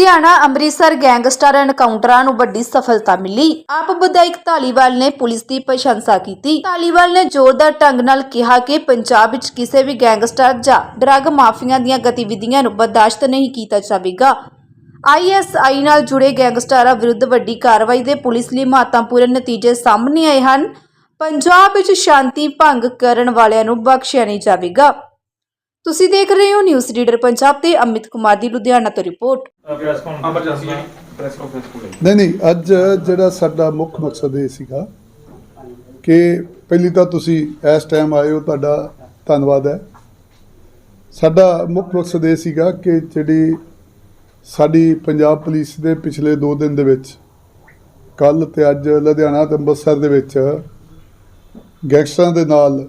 Ludhiana Amritsar gangster ਐਨਕਾਊਂਟਰਾਂ ਨੂੰ ਵੱਡੀ ਸਫਲਤਾ ਮਿਲੀ। ਆਪ ਵਿਧਾਇਕ ਧਾਲੀਵਾਲ ਨੇ ਪੁਲਿਸ ਦੀ ਪ੍ਰਸ਼ੰਸਾ ਕੀਤੀ। ਧਾਲੀਵਾਲ ਨੇ ਜ਼ੋਰਦਾਰ ਢੰਗ ਨਾਲ ਕਿਹਾ ਕਿ ਪੰਜਾਬ ਵਿੱਚ ਕਿਸੇ ਵੀ ਗੈਂਗਸਟਰ ਜਾਂ ਡਰੱਗ ਮਾਫੀਆ ਦੀਆਂ ਗਤੀਵਿਧੀਆਂ ਨੂੰ ਬਰਦਾਸ਼ਤ ਨਹੀਂ ਕੀਤਾ ਜਾਵੇਗਾ। ਆਈਐਸਆਈ ਨਾਲ ਜੁੜੇ ਗੈਂਗਸਟਰਾਂ ਵਿਰੁੱਧ ਵੱਡੀ ਕਾਰਵਾਈ ਦੇ ਪੁਲਿਸ ਲਈ ਮਹੱਤਵਪੂਰਨ ਨਤੀਜੇ ਸਾਹਮਣੇ ਆਏ ਹਨ। ਪੰਜਾਬ ਵਿੱਚ ਸ਼ਾਂਤੀ ਭੰਗ ਕਰਨ ਵਾਲਿਆਂ ਨੂੰ ਬਖਸ਼ਿਆ ਨਹੀਂ ਜਾਵੇਗਾ। ਤੁਸੀਂ ਦੇਖ ਰਹੇ ਹੋ ਨਿਊਜ਼ ਰੀਡਰ ਪੰਜਾਬ ਤੇ ਅਮਿਤ ਕੁਮਾਰ ਦੀ ਲੁਧਿਆਣਾ ਤੋਂ ਰਿਪੋਰਟ। ਪ੍ਰੈਸ ਕਾਨਫਰੰਸ ਐਮਰਜੈਂਸੀ ਜਿਹੜੀ ਪ੍ਰੈਸ ਕਾਨਫਰੰਸ ਕੋਲ ਨਹੀਂ ਨਹੀਂ ਅੱਜ ਜਿਹੜਾ ਸਾਡਾ ਮੁੱਖ ਮਕਸਦ ਇਹ ਸੀਗਾ ਕਿ ਪਹਿਲੀ ਤਾਂ ਤੁਸੀਂ ਇਸ ਟਾਈਮ ਆਏ ਹੋ ਤੁਹਾਡਾ ਧੰਨਵਾਦ ਹੈ। ਸਾਡਾ ਮੁੱਖ ਮਕਸਦ ਇਹ ਸੀਗਾ ਕਿ ਜਿਹੜੀ ਸਾਡੀ ਪੰਜਾਬ ਪੁਲਿਸ ਦੇ ਪਿਛਲੇ 2 ਦਿਨ ਦੇ ਵਿੱਚ ਕੱਲ ਤੇ ਅੱਜ ਲੁਧਿਆਣਾ ਤੇ ਅੰਮ੍ਰਿਤਸਰ ਦੇ ਵਿੱਚ ਗੈਂਗਸਟਰਾਂ ਦੇ ਨਾਲ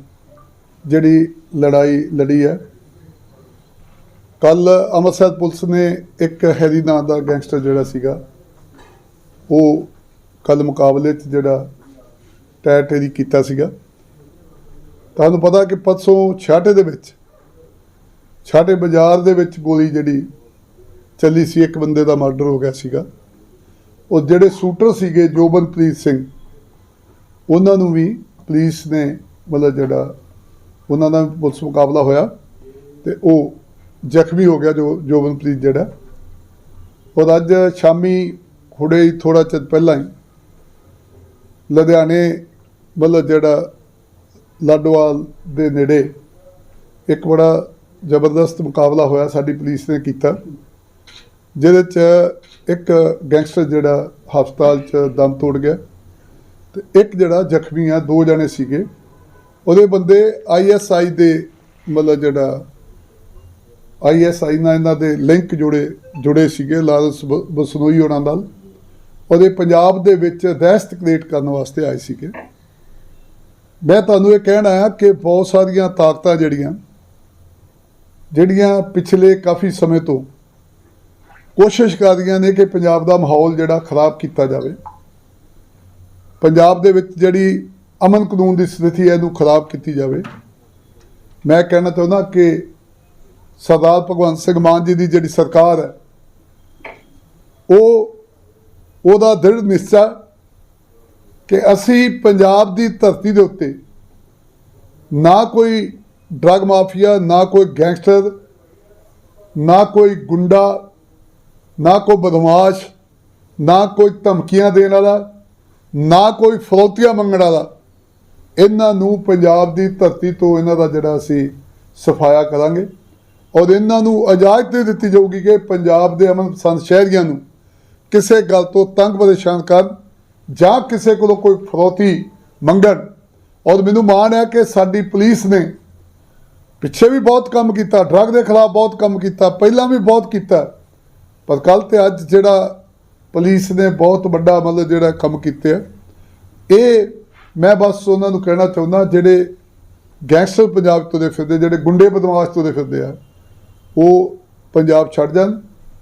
ਜਿਹੜੀ ਲੜਾਈ ਲੜੀ ਹੈ ਕੱਲ ਅੰਮ੍ਰਿਤਸਰ ਪੁਲਿਸ ਨੇ ਇੱਕ ਹੈਰੀ ਨਾਂ ਦਾ ਗੈਂਗਸਟਰ ਜਿਹੜਾ ਸੀਗਾ, ਉਹ ਕੱਲ ਮੁਕਾਬਲੇ 'ਚ ਜਿਹੜਾ ਟੈਟੇਰੀ ਕੀਤਾ ਸੀਗਾ। ਤੁਹਾਨੂੰ ਪਤਾ ਕਿ ਪਰਸੋਂ ਛਾਟੇ ਦੇ ਵਿੱਚ, ਛਾਟੇ ਬਾਜ਼ਾਰ ਦੇ ਵਿੱਚ ਗੋਲੀ ਜਿਹੜੀ ਚੱਲੀ ਸੀ, ਇੱਕ ਬੰਦੇ ਦਾ ਮਰਡਰ ਹੋ ਗਿਆ ਸੀਗਾ। ਉਹ ਜਿਹੜੇ ਸ਼ੂਟਰ ਸੀਗੇ ਜੋਬਨਪ੍ਰੀਤ ਸਿੰਘ, ਉਹਨਾਂ ਨੂੰ ਵੀ ਪੁਲਿਸ ਨੇ ਮਤਲਬ ਜਿਹੜਾ ਉਹਨਾਂ ਦਾ ਪੁਲਿਸ ਮੁਕਾਬਲਾ ਹੋਇਆ ਤੇ ਉਹ ਜ਼ਖਮੀ ਹੋ ਗਿਆ ਜੋ ਜੋਬਨਪ੍ਰੀਤ ਜਿਹੜਾ। ਉਹ ਅੱਜ ਸ਼ਾਮੀ ਹੁਣੇ ਹੀ ਥੋੜਾ ਚਿਰ ਪਹਿਲਾਂ ਹੀ ਲੁਧਿਆਣੇ ਮਤਲਬ ਜਿਹੜਾ ਲਾਡੋਵਾਲ ਦੇ ਨੇੜੇ ਇੱਕ ਬੜਾ ਜ਼ਬਰਦਸਤ ਮੁਕਾਬਲਾ ਹੋਇਆ ਸਾਡੀ ਪੁਲਿਸ ਨੇ ਕੀਤਾ, ਜਿਹਦੇ ਚ ਇੱਕ ਗੈਂਗਸਟਰ ਜਿਹੜਾ ਹਸਪਤਾਲ ਚ ਦਮ ਤੋੜ ਗਿਆ ਤੇ ਇੱਕ ਜਿਹੜਾ ਜ਼ਖਮੀ ਆ, ਦੋ ਜਣੇ ਸੀਗੇ। ਉਹਦੇ ਬੰਦੇ ਆਈਐਸਆਈ ਦੇ ਮਤਲਬ ਜਿਹੜਾ ਆਈਐਸਆਈ ਨਾਲ ਇਹਨਾਂ ਦੇ ਲਿੰਕ ਜੁੜੇ ਜੁੜੇ ਸੀਗੇ ਲਾਲਸ ਬ- ਬਸਨੋਈ ਉਹਨਾਂ ਨਾਲ। ਉਹਦੇ ਪੰਜਾਬ ਦੇ ਵਿੱਚ ਦਹਿਸ਼ਤ ਕ੍ਰੀਏਟ ਕਰਨ ਵਾਸਤੇ ਆਏ ਸੀਗੇ। ਮੈਂ ਤੁਹਾਨੂੰ ਇਹ ਕਹਿਣਾ ਹੈ ਕਿ ਬਹੁਤ ਸਾਰੀਆਂ ਤਾਕਤਾਂ ਜਿਹੜੀਆਂ ਜਿਹੜੀਆਂ ਪਿਛਲੇ ਕਾਫੀ ਸਮੇਂ ਤੋਂ ਕੋਸ਼ਿਸ਼ ਕਰ ਰਹੀਆਂ ਨੇ ਕਿ ਪੰਜਾਬ ਦਾ ਮਾਹੌਲ ਜਿਹੜਾ ਖਰਾਬ ਕੀਤਾ ਜਾਵੇ। ਪੰਜਾਬ ਦੇ ਵਿੱਚ ਜਿਹੜੀ ਅਮਨ ਕਾਨੂੰਨ ਦੀ ਸਥਿਤੀ ਹੈ, ਇਹਨੂੰ ਖਰਾਬ ਕੀਤੀ ਜਾਵੇ। ਮੈਂ ਕਹਿਣਾ ਚਾਹੁੰਦਾ ਕਿ ਸਰਦਾਰ ਭਗਵੰਤ ਸਿੰਘ ਮਾਨ ਜੀ ਦੀ ਜਿਹੜੀ ਸਰਕਾਰ ਹੈ, ਉਹ, ਉਹਦਾ ਦ੍ਰਿੜ ਨਿਸ਼ਚਾ ਕਿ ਅਸੀਂ ਪੰਜਾਬ ਦੀ ਧਰਤੀ ਦੇ ਉੱਤੇ ਨਾ ਕੋਈ ਡਰਗ ਮਾਫੀਆ ਨਾ ਕੋਈ ਗੈਂਗਸਟਰ ਨਾ ਕੋਈ ਗੁੰਡਾ, ਨਾ ਕੋਈ ਬਦਮਾਸ਼, ਨਾ ਕੋਈ ਧਮਕੀਆਂ ਦੇਣ ਵਾਲਾ, ਨਾ ਕੋਈ ਫਰੋਤੀਆਂ ਮੰਗਣ ਵਾਲਾ, ਇਹਨਾਂ ਨੂੰ ਪੰਜਾਬ ਦੀ ਧਰਤੀ ਤੋਂ ਇਹਨਾਂ ਦਾ ਜਿਹੜਾ ਅਸੀਂ ਸਫਾਇਆ ਕਰਾਂਗੇ। ਔਰ ਇਹਨਾਂ ਨੂੰ ਇਜਾਜ਼ਤ ਨਹੀਂ ਦਿੱਤੀ ਜਾਊਗੀ ਕਿ ਪੰਜਾਬ ਦੇ ਅਮਨ ਪਸੰਦ ਸ਼ਹਿਰੀਆਂ ਨੂੰ ਕਿਸੇ ਗੱਲ ਤੋਂ ਤੰਗ ਪਰੇਸ਼ਾਨ ਕਰਨ ਜਾਂ ਕਿਸੇ ਕੋਲੋਂ ਕੋਈ ਫਰੋਤੀ ਮੰਗਣ। ਔਰ ਮੈਨੂੰ ਮਾਣ ਹੈ ਕਿ ਸਾਡੀ ਪੁਲਿਸ ਨੇ ਪਿੱਛੇ ਵੀ ਬਹੁਤ ਕੰਮ ਕੀਤਾ, ਡਰੱਗ ਦੇ ਖਿਲਾਫ ਬਹੁਤ ਕੰਮ ਕੀਤਾ, ਪਹਿਲਾਂ ਵੀ ਬਹੁਤ ਕੀਤਾ। ਪਰ ਕੱਲ ਤੇ ਅੱਜ ਜਿਹੜਾ ਪੁਲਿਸ ਨੇ ਬਹੁਤ ਵੱਡਾ ਮਤਲਬ ਜਿਹੜਾ ਕੰਮ ਕੀਤੇ ਆ, ਇਹ ਮੈਂ ਬਸ ਉਹਨਾਂ ਨੂੰ ਕਹਿਣਾ ਚਾਹੁੰਦਾ ਜਿਹੜੇ ਗੈਂਗਸਟਰ ਪੰਜਾਬ ਤੋਂ ਦੇ ਫਿਰਦੇ, ਜਿਹੜੇ ਗੁੰਡੇ ਬਦਮਾਸ਼ ਤੋਂ ਦੇ ਫਿਰਦੇ ਆ। ਉਹ ਪੰਜਾਬ ਛੱਡ ਜਾਣ।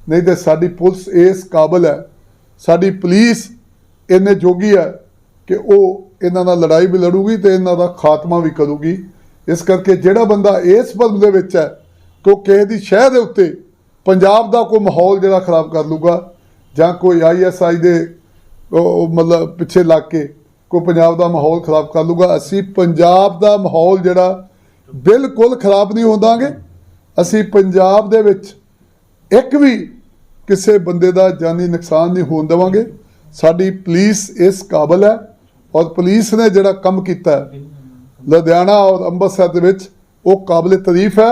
ਨਹੀਂ ਤੇ ਸਾਡੀ ਪੁਲਿਸ ਇਸ ਕਾਬਲ ਹੈ। ਸਾਡੀ ਪੁਲਿਸ ਇੰਨੇ ਜੋਗੀ ਹੈ ਕਿ ਉਹ ਇਹਨਾਂ ਨਾਲ ਲੜਾਈ ਵੀ ਲੜੂਗੀ ਤੇ ਇਹਨਾਂ ਦਾ ਖਾਤਮਾ ਵੀ ਕਰੂਗੀ। ਇਸ ਕਰਕੇ ਜਿਹੜਾ ਬੰਦਾ ਇਸ ਪਰਮ ਦੇ ਵਿੱਚ ਹੈ ਕਿ ਉਹ ਕਿਸੇ ਦੀ ਸ਼ਹਿਰ ਦੇ ਉੱਤੇ ਪੰਜਾਬ ਦਾ ਕੋਈ ਮਾਹੌਲ ਜਿਹੜਾ ਖਰਾਬ ਕਰ ਲੂਗਾ ਜਾਂ ਕੋਈ ਆਈਐਸਆਈ ਦੇ ਉਹ ਉਹ ਮਤਲਬ ਪਿੱਛੇ ਲੱਗ ਕੇ ਕੋਈ ਪੰਜਾਬ ਦਾ ਮਾਹੌਲ ਖਰਾਬ ਕਰ ਲੂਗਾ, ਅਸੀਂ ਪੰਜਾਬ ਦਾ ਮਾਹੌਲ ਜਿਹੜਾ ਬਿਲਕੁਲ ਖਰਾਬ ਨਹੀਂ ਹੁੰਦਾਗੇ ਅਸੀਂ ਪੰਜਾਬ ਦੇ ਵਿੱਚ ਇੱਕ ਵੀ ਕਿਸੇ ਬੰਦੇ ਦਾ ਜਾਨੀ ਨੁਕਸਾਨ ਨਹੀਂ ਹੋਣ ਦੇਵਾਂਗੇ। ਸਾਡੀ ਪੁਲਿਸ ਇਸ ਕਾਬਲ ਹੈ ਔਰ ਪੁਲਿਸ ਨੇ ਜਿਹੜਾ ਕੰਮ ਕੀਤਾ ਲੁਧਿਆਣਾ ਔਰ ਅੰਮ੍ਰਿਤਸਰ ਦੇ ਵਿੱਚ ਉਹ ਕਾਬਲੇ ਤਾਰੀਫ ਹੈ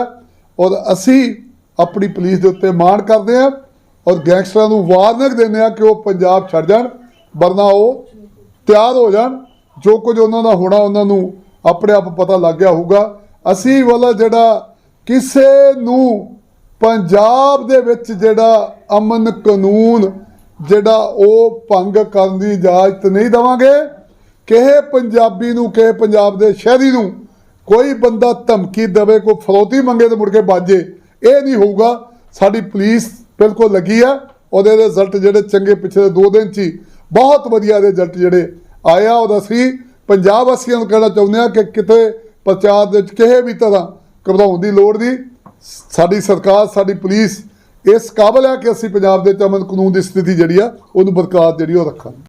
ਔਰ ਅਸੀਂ ਆਪਣੀ ਪੁਲਿਸ ਦੇ ਉੱਤੇ ਮਾਣ ਕਰਦੇ ਹਾਂ ਔਰ ਗੈਂਗਸਟਰਾਂ ਨੂੰ ਵਾਰਨਿੰਗ ਦਿੰਦੇ ਹਾਂ ਕਿ ਉਹ ਪੰਜਾਬ ਛੱਡ ਜਾਣ, ਵਰਨਾ ਉਹ ਤਿਆਰ ਹੋ ਜਾਣ। ਜੋ ਕੁਝ ਉਹਨਾਂ ਦਾ ਹੋਣਾ, ਉਹਨਾਂ ਨੂੰ ਆਪਣੇ ਆਪ ਪਤਾ ਲੱਗ ਗਿਆ ਹੋਊਗਾ। ਅਸੀਂ ਵਾਲਾ ਜਿਹੜਾ ਕਿਸੇ ਨੂੰ ਪੰਜਾਬ ਦੇ ਵਿੱਚ ਜਿਹੜਾ ਅਮਨ ਕਾਨੂੰਨ, ਜਿਹੜਾ ਉਹ ਭੰਗ ਕਰਨ ਦੀ ਇਜਾਜ਼ਤ ਨਹੀਂ ਦੇਵਾਂਗੇ ਕਿਸੇ ਪੰਜਾਬੀ ਨੂੰ ਕਿਸੇ ਪੰਜਾਬ ਦੇ ਸ਼ਹਿਰੀ ਨੂੰ ਕੋਈ ਬੰਦਾ ਧਮਕੀ ਦੇਵੇ, ਕੋਈ ਫਰੋਤੀ ਮੰਗੇ ਤੇ ਮੁੜ ਕੇ ਬਾਜੇ। ਇਹ ਨਹੀਂ ਹੋਊਗਾ। ਸਾਡੀ ਪੁਲਿਸ ਬਿਲਕੁਲ ਲੱਗੀ ਆ। ਉਹਦੇ ਰਿਜ਼ਲਟ ਜਿਹੜੇ ਚੰਗੇ ਪਿਛਲੇ 2 ਦਿਨ ਚ ਹੀ ਬਹੁਤ ਵਧੀਆ ਰਿਜ਼ਲਟ ਜਿਹੜੇ ਆਇਆ ਉਹਦਾ ਅਸੀਂ ਪੰਜਾਬ ਵਾਸੀਆਂ ਨੂੰ ਕਹਿਣਾ ਚਾਹੁੰਦੇ ਆ ਕਿ ਕਿਤੇ ਪ੍ਰਚਾਰ ਦੇ ਵਿੱਚ ਕਿਸੇ ਵੀ ਤਰ੍ਹਾਂ ਘਬਰਾਉਣ ਦੀ ਲੋੜ ਨਹੀਂ। ਸਾਡੀ ਸਰਕਾਰ, ਸਾਡੀ ਪੁਲਿਸ ਇਸ ਕਾਬਲ ਹੈ ਕਿ ਅਸੀਂ ਪੰਜਾਬ ਦੇ ਵਿੱਚ ਅਮਨ ਕਾਨੂੰਨ ਦੀ ਸਥਿਤੀ ਜਿਹੜੀ ਆ, ਉਹਨੂੰ ਬਰਕਰਾਰ ਜਿਹੜੀ ਉਹ ਰੱਖਾਂਗੇ